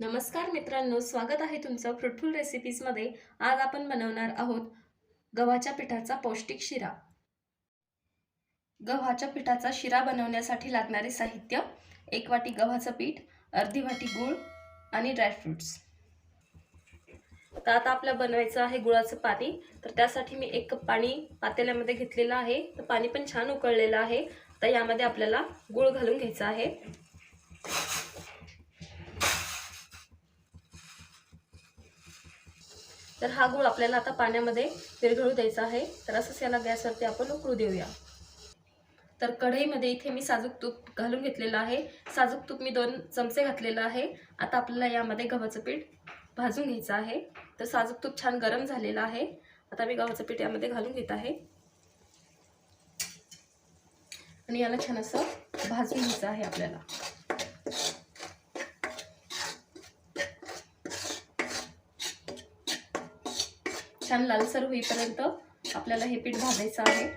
नमस्कार मित्रांनो स्वागत आहे तुमचं फ्रुटफुल रेसिपीजमध्ये आज आपण बनवणार आहोत गव्हाच्या पिठाचा पौष्टिक शिरा. गव्हाच्या पिठाचा शिरा बनवण्यासाठी लागणारे साहित्य एक वाटी गव्हाचं पीठ अर्धी वाटी गूळ आणि ड्रायफ्रुट्स तर आता आपल्या बनवायचं आहे गुळाचं पाणी. तर त्यासाठी मी एक कप पाणी पातेल्यामध्ये घेतलेलं आहे. तर पाणी पण छान उकळलेलं आहे. तर यामध्ये आपल्याला गूळ घालून घ्यायचं आहे. तर हा गूळ आपल्याला आता पाण्यामध्ये विरघळू द्यायचा आहे. तर असंच याला गॅसवरती आपण उकळू देऊया. तर कढईमध्ये इथे मी साजूक तूप घालून घेतलेलं आहे. साजूक तूप मी दोन चमचे घातलेलं आहे. आता आपल्याला यामध्ये गव्हाचं पीठ भाजून घ्यायचं आहे. तर साजूक तूप छान गरम झालेलं आहे. आता मी गव्हाचं पीठ यामध्ये घालून घेत आहे. आणि याला छान असं भाजून घ्यायचं आहे आपल्याला. छान लालसर होईपर्यंत आपल्याला हे पीठ भाजायचं आहे.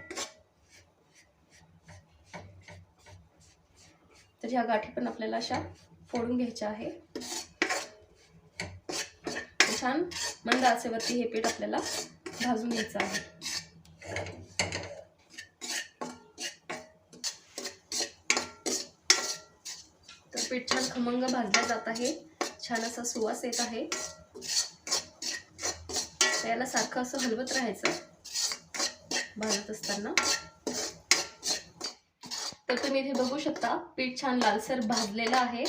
तर ह्या गाठी पण आपल्याला अशा फोडून घ्यायच्या आहे. छान मंद आचेवरती हे पीठ आपल्याला भाजून घ्यायचं आहे. तर पीठ छान खमंग भाजलं जात आहे. छान असा सुवास येत आहे. याला सारखं असं हलवत राहायचं? भाजत असताना. तर तुम्ही इथे बघू शकता पीठ छान लालसर भाजलेलं आहे.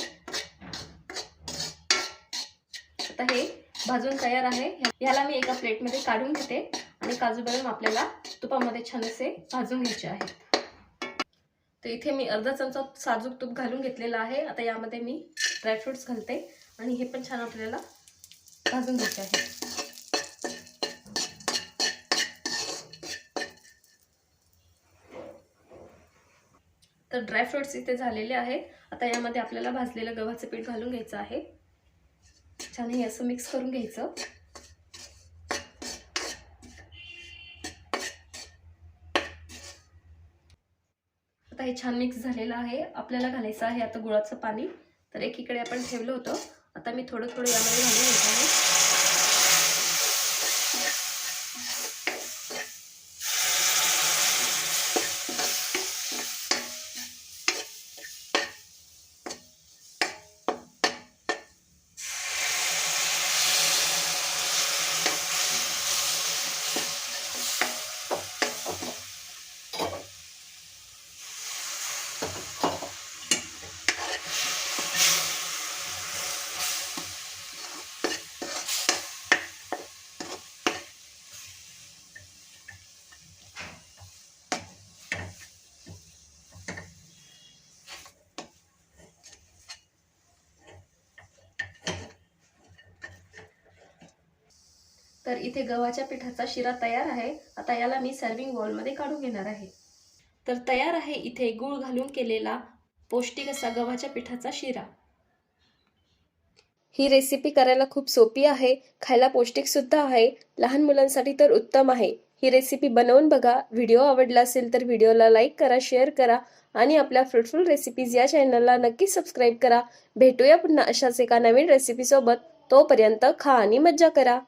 आता हे भाजून तयार आहे. ह्याला मी एका प्लेटमध्ये काढून घेते आणि काजू बदाम आपल्याला तुपामध्ये छान असे भाजून घ्यायचे आहेत. तर इथे मी अर्धा चमचा साजूक तूप घालून घेतलेला आहे. आता यामध्ये मी ड्रायफ्रुट्स घालते आणि हे पण छान आपल्याला भाजून घ्यायचे आहे. तर ड्रायफ्रुट्स इथे झालेले आहेत. आता यामध्ये आपल्याला भाजलेलं गव्हाचं पीठ घालून घ्यायचं आहे. छान हे असं मिक्स करून घ्यायचं. आता हे छान मिक्स झालेलं आहे. आपल्याला घालायचं आहे आता गुळाचं पाणी. तर एकीकडे आपण ठेवलं होतं. आता मी थोडं थोडं यामध्ये घालून घ्यायचं आहे तर इथे गव्हाच्या पिठाचा शिरा तयार आहे. आता याला मी सर्विंग बॉलमध्ये काढून घेणार आहे. तर तयार आहे इथे गूळ घालून केलेला पौष्टिक असा गव्हाच्या पिठाचा शिरा. ही रेसिपी करायला खूप सोपी आहे. खायला पौष्टिकसुद्धा आहे. लहान मुलांसाठी तर उत्तम आहे. ही रेसिपी बनवून बघा. व्हिडिओ आवडला असेल तर व्हिडिओला लाईक करा शेअर करा आणि आपल्या फ्रुटफुल रेसिपीज या चॅनलला नक्की सबस्क्राईब करा. भेटूया पुन्हा अशाच एका नवीन रेसिपीसोबत तोपर्यंत खा आणि मज्जा करा.